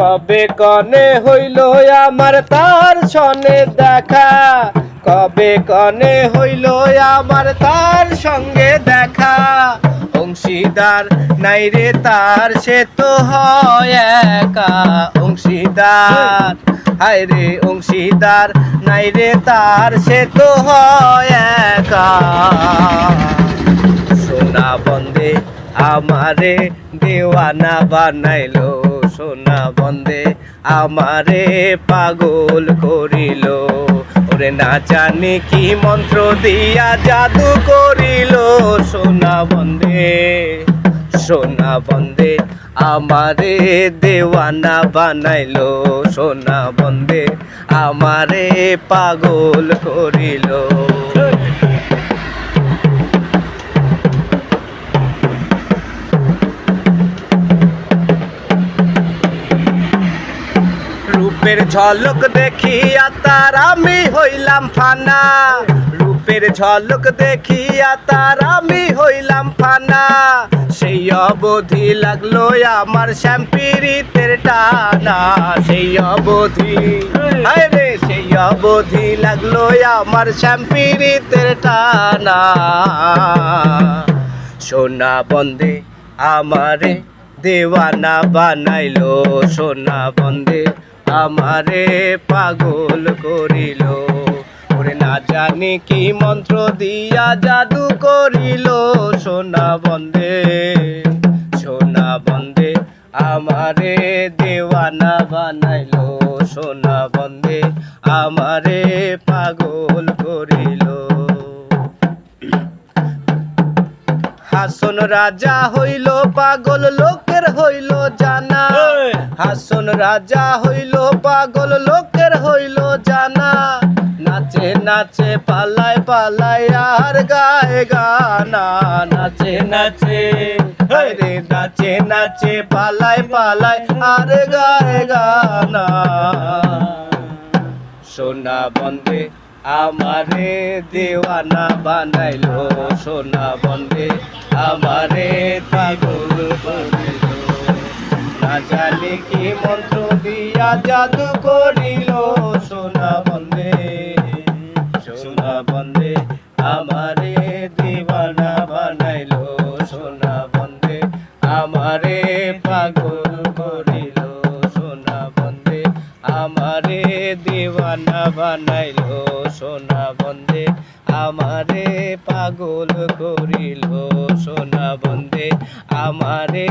কবে কনে হইল আমার তার সনে দেখা? কবে কনে হইল আমার তার সঙ্গে দেখা? অংশীদার নাই রে তার, সে তো হয় একা। অংশীদার, হায় রে অংশীদার নাই রে তার, সে তো হয় একা। সোনা বন্দে আমারে দেওয়ানা বানাইলো। সোনা বন্দে আমারে পাগল করিল। ওরে না জানি কি মন্ত্র দিয়া জাদু করিল। সোনা বন্দে সোনা বন্দে আমারে দেওয়ানা বানাইলো। সোনা বন্দে আমারে পাগল করিল। রূপের ঝলক দেখিয়া তার আমি হইলাম ফানা। রূপের ঝলক দেখিয়া তার আমি হইলাম ফানা। সেই অবধি লাগল আমার শ্যাম্পিরিতের টানা। সেই অবধি রে, সেই অবধি লাগল আমার শ্যাম্পিরিতের টানা। সোনা বন্দে আমারে দেওয়ানা বানাইলো, সোনা বন্দে আমারে পাগল করিল। ওরে না জানি কি মন্ত্র দিয়া জাদু করিল। সোনা বন্দে সোনা বন্দে, আমারে দেওয়ানা বানাইল। সোনা বন্দে, আমারে পাগল হাসন রাজা হইল পাগল লোকের হইল জানা! হাসন রাজা হইল পাগল লোকের হইল জানা। নাচে নাচে পালায় পালায় আর গায়ে গানা। নাচে নাচে হায় রে নাচে নাচে পালায় পালায় আর গায়ে গানা। সোনা বন্দে আমারে দেওয়ানা বানাইলো। সোনা বন্দে আমারে পাগল না জানি কি মন্ত্র দিয়া জাদু করিল। সোনা বন্দে সোনা বন্দে, আমারে দিবানা বানাইলো। সোনা বন্দে, আমারে পাগল আমারে দিওয়ানা বানাইলো সোনা বন্দে আমারে পাগল করিল সোনা বন্দে আমারে